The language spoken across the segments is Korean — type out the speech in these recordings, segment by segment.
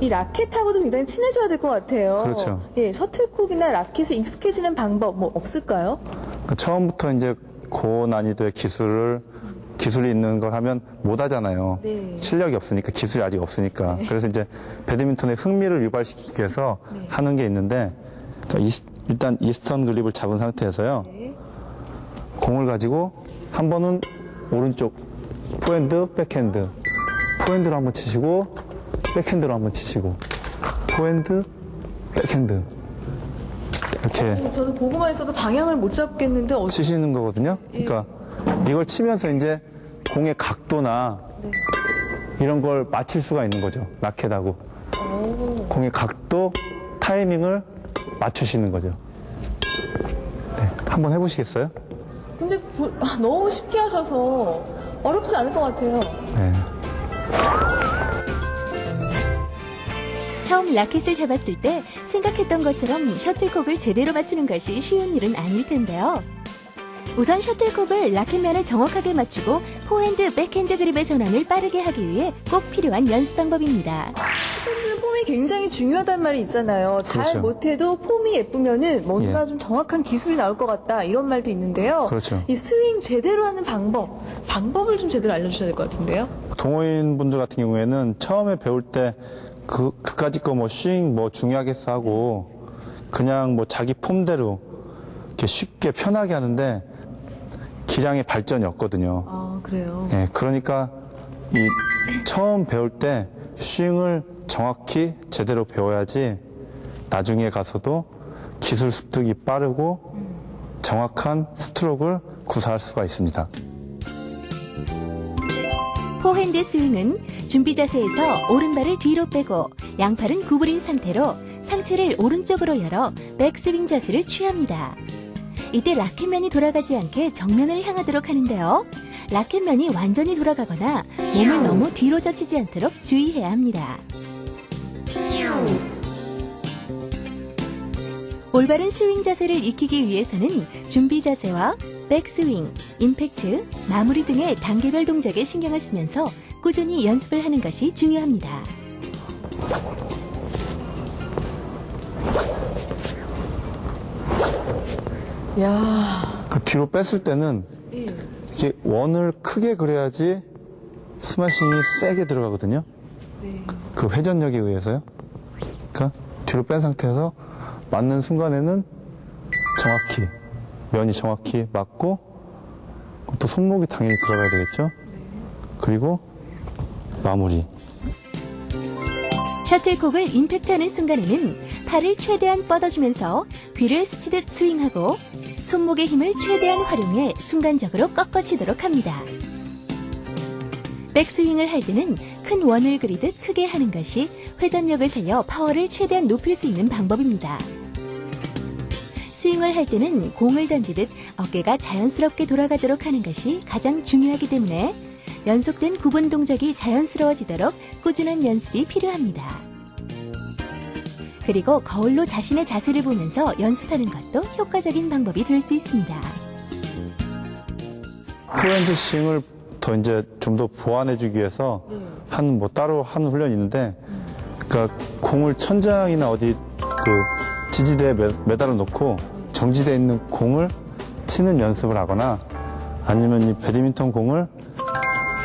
이 라켓하고도 굉장히 친해져야 될 것 같아요. 그렇죠. 예, 셔틀콕이나 라켓에 익숙해지는 방법 뭐 없을까요? 그러니까 처음부터 이제 고난이도의 기술을 기술이 있는 걸 하면 못 하잖아요. 네. 실력이 없으니까 기술이 아직 없으니까. 그래서 이제 배드민턴의 흥미를 유발시키기 위해서 네. 하는 게 있는데 그러니까 이- 일단 이스턴 그립을 잡은 상태에서요. 네. 공을 가지고 한 번은 오른쪽 포핸드, 백핸드. 포핸드로 한번 치시고 백핸드로 한번 치시고 포핸드, 백핸드. 이렇게 저는 보고만 있어도 방향을 못 잡겠는데 어, 치시는 거거든요. 그러니까 이걸 치면서 이제 공의 각도나 이런 걸 맞출 수가 있는 거죠. 라켓하고. 공의 각도, 타이밍을 맞추시는 거죠. 네, 한번 해보시겠어요? 근데 보- 아, 너무 쉽게 하셔서 어렵지 않을 것 같아요. 네. 처음 라켓을 잡았을 때 생각했던 것처럼 셔틀콕을 제대로 맞추는 것이 쉬운 일은 아닐 텐데요. 우선 셔틀콕을 라켓면에 정확하게 맞추고 포핸드, 백핸드 그립의 전환을 빠르게 하기 위해 꼭 필요한 연습 방법입니다. 스포츠는 폼이 굉장히 중요하단 말이 있잖아요. 잘 그렇죠. 못해도 폼이 예쁘면은 뭔가 예. 좀 정확한 기술이 나올 것 같다 이런 말도 있는데요. 그렇죠. 이 스윙 제대로 하는 방법, 방법을 좀 제대로 알려주셔야 될 것 같은데요. 동호인 분들 같은 경우에는 처음에 배울 때 그, 그까짓 거뭐 스윙 뭐 중요하겠어 하고 그냥 뭐 자기 폼대로 이렇게 쉽게 편하게 하는데 기량의 발전이 없거든요. 아 그래요. 예, 그러니까 이 처음 배울 때 스윙을 정확히 제대로 배워야지 나중에 가서도 기술 습득이 빠르고 정확한 스트로크를 구사할 수가 있습니다. 포핸드 스윙은 준비 자세에서 오른발을 뒤로 빼고 양팔은 구부린 상태로 상체를 오른쪽으로 열어 백스윙 자세를 취합니다. 이때 라켓면이 돌아가지 않게 정면을 향하도록 하는데요. 라켓면이 완전히 돌아가거나 몸을 너무 뒤로 젖히지 않도록 주의해야 합니다. 올바른 스윙 자세를 익히기 위해서는 준비 자세와 백스윙, 임팩트, 마무리 등의 단계별 동작에 신경을 쓰면서 꾸준히 연습을 하는 것이 중요합니다. 야, 그 뒤로 뺐을 때는 예. 이게 원을 크게 그려야지 스마싱이 세게 들어가거든요. 네. 그 회전력에 의해서요. 그러니까 뒤로 뺀 상태에서 맞는 순간에는 정확히 면이 정확히 맞고 또 손목이 당연히 들어가야 되겠죠. 그리고 마무리. 셔틀콕을 임팩트하는 순간에는 팔을 최대한 뻗어주면서 귀를 스치듯 스윙하고 손목의 힘을 최대한 활용해 순간적으로 꺾어치도록 합니다. 백스윙을 할 때는 큰 원을 그리듯 크게 하는 것이 회전력을 살려 파워를 최대한 높일 수 있는 방법입니다. 스윙을 할 때는 공을 던지듯 어깨가 자연스럽게 돌아가도록 하는 것이 가장 중요하기 때문에 연속된 구분 동작이 자연스러워지도록 꾸준한 연습이 필요합니다. 그리고 거울로 자신의 자세를 보면서 연습하는 것도 효과적인 방법이 될 수 있습니다. 프로핸드 스윙을 더 이제 좀 더 보완해주기 위해서 한 뭐 따로 훈련이 있는데, 그러니까 공을 천장이나 어디 그 지지대에 매, 매달아 놓고 정지되어 있는 공을 치는 연습을 하거나 아니면 이 배드민턴 공을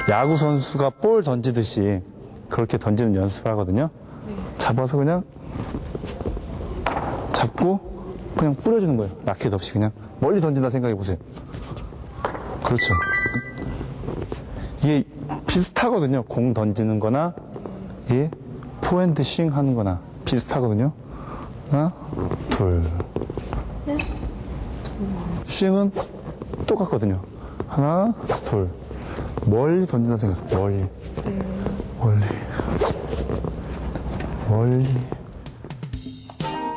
야구 선수가 볼 던지듯이 그렇게 던지는 연습을 하거든요. 잡아서 그냥 잡고 그냥 뿌려주는 거예요. 라켓 없이 그냥 멀리 던진다 생각해 보세요. 그렇죠. 이게 비슷하거든요. 공 던지는 거나, 이 포핸드 스윙 하는 거나 비슷하거든요. 하나, 둘. 스윙은 똑같거든요. 하나, 둘. 멀리 던진다 생각해요. 멀리. 멀리. 멀리.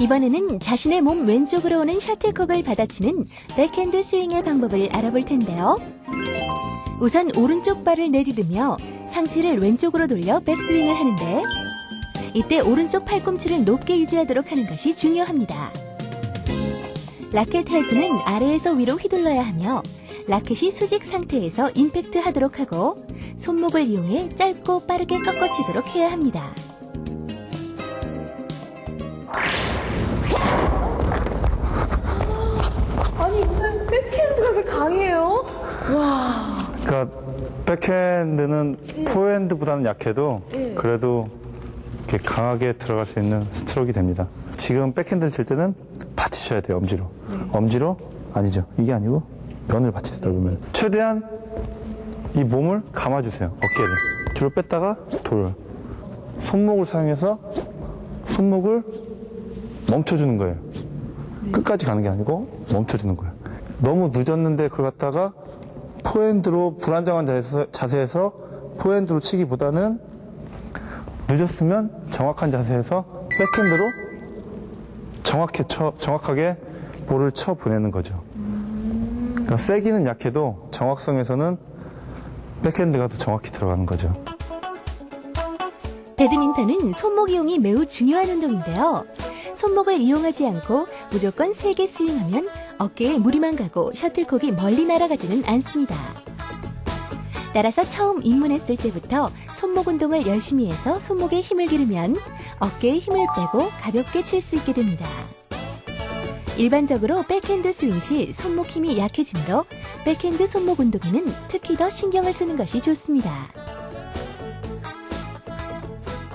이번에는 자신의 몸 왼쪽으로 오는 셔틀콕을 받아치는 백핸드 스윙의 방법을 알아볼 텐데요. 우선 오른쪽 발을 내디디며 상체를 왼쪽으로 돌려 백스윙을 하는데 이때 오른쪽 팔꿈치를 높게 유지하도록 하는 것이 중요합니다. 라켓 헤드는 아래에서 위로 휘둘러야 하며 라켓이 수직 상태에서 임팩트 하도록 하고 손목을 이용해 짧고 빠르게 꺾어치도록 해야 합니다. 아니 무슨 백핸드가 왜 강해요? 와. 그러니까 백핸드는 예. 포핸드보다는 약해도 예. 그래도 이렇게 강하게 들어갈 수 있는 스트로크가 됩니다. 지금 백핸드를 칠 때는 받치셔야 돼요, 엄지로. 엄지로? 아니죠. 이게 아니고 면을 받치시다 보면. 최대한 이 몸을 감아주세요, 어깨를. 뒤로 뺐다가 돌. 손목을 사용해서 손목을 멈춰주는 거예요. 끝까지 가는 게 아니고 멈춰주는 거예요. 너무 늦었는데 그걸 갖다가 포핸드로 불안정한 자세에서, 자세에서 포핸드로 치기보다는 늦었으면 정확한 자세에서 백핸드로 정확히 쳐, 정확하게 볼을 쳐 보내는 거죠. 그러니까 세기는 약해도 정확성에서는 백핸드가 더 정확히 들어가는 거죠. 배드민턴은 손목 이용이 매우 중요한 운동인데요. 손목을 이용하지 않고 무조건 세게 스윙하면 어깨에 무리만 가고 셔틀콕이 멀리 날아가지는 않습니다. 따라서 처음 입문했을 때부터 손목 운동을 열심히 해서 손목에 힘을 기르면 어깨에 힘을 빼고 가볍게 칠 수 있게 됩니다. 일반적으로 백핸드 스윙 시 손목 힘이 약해지므로 백핸드 손목 운동에는 특히 더 신경을 쓰는 것이 좋습니다.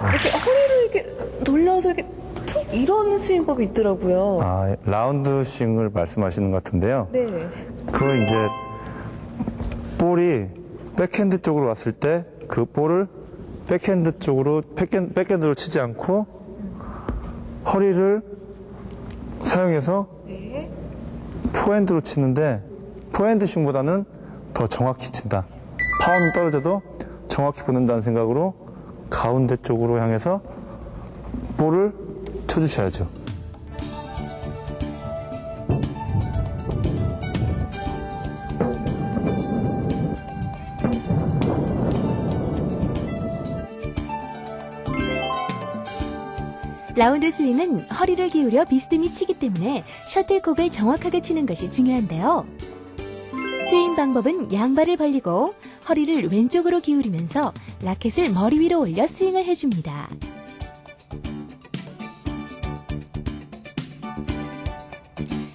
이렇게 허리를 이렇게 돌려서 이렇게 툭 이런 스윙법이 있더라고요. 아, 라운드 스윙을 말씀하시는 것 같은데요. 네. 그걸 이제 볼이 백핸드 쪽으로 왔을 때 그 볼을 백핸드 쪽으로 백핸, 백핸드로 치지 않고 허리를 사용해서 네. 포핸드로 치는데 포핸드 싱보다는 더 정확히 친다. 파워는 떨어져도 정확히 보낸다는 생각으로 가운데 쪽으로 향해서 볼을 쳐주셔야죠. 라운드 스윙은 허리를 기울여 비스듬히 치기 때문에 셔틀콕을 정확하게 치는 것이 중요한데요. 스윙 방법은 양발을 벌리고 허리를 왼쪽으로 기울이면서 라켓을 머리 위로 올려 스윙을 해줍니다.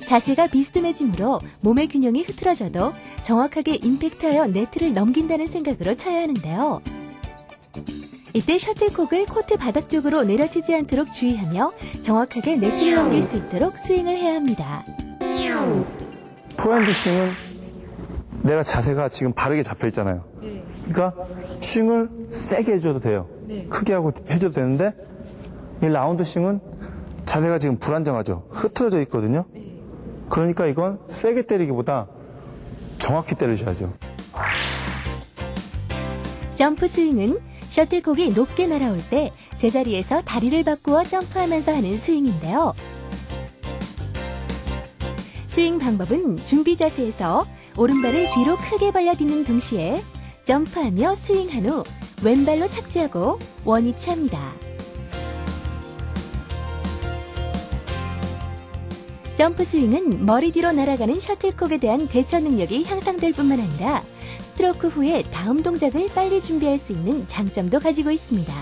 자세가 비스듬해지므로 몸의 균형이 흐트러져도 정확하게 임팩트하여 네트를 넘긴다는 생각으로 쳐야 하는데요. 이때 셔틀콕을 코트 바닥 쪽으로 내려치지 않도록 주의하며 정확하게 네트를 넘길 수 있도록 스윙을 해야 합니다. 포핸드 싱은 내가 자세가 지금 바르게 잡혀 있잖아요. 네. 그러니까 싱을 세게 해줘도 돼요. 네. 크게 하고 해줘도 되는데 이 라운드 싱은 자세가 지금 불안정하죠. 흐트러져 있거든요. 그러니까 이건 세게 때리기보다 정확히 때리셔야죠. 점프 스윙은 셔틀콕이 높게 날아올 때 제자리에서 다리를 바꾸어 점프하면서 하는 스윙인데요. 스윙 방법은 준비 자세에서 오른발을 뒤로 크게 벌려 딛는 동시에 점프하며 스윙한 후 왼발로 착지하고 원위치 합니다. 점프 스윙은 머리 뒤로 날아가는 셔틀콕에 대한 대처 능력이 향상될 뿐만 아니라 스트로크 후에 다음 동작을 빨리 준비할 수 있는 장점도 가지고 있습니다.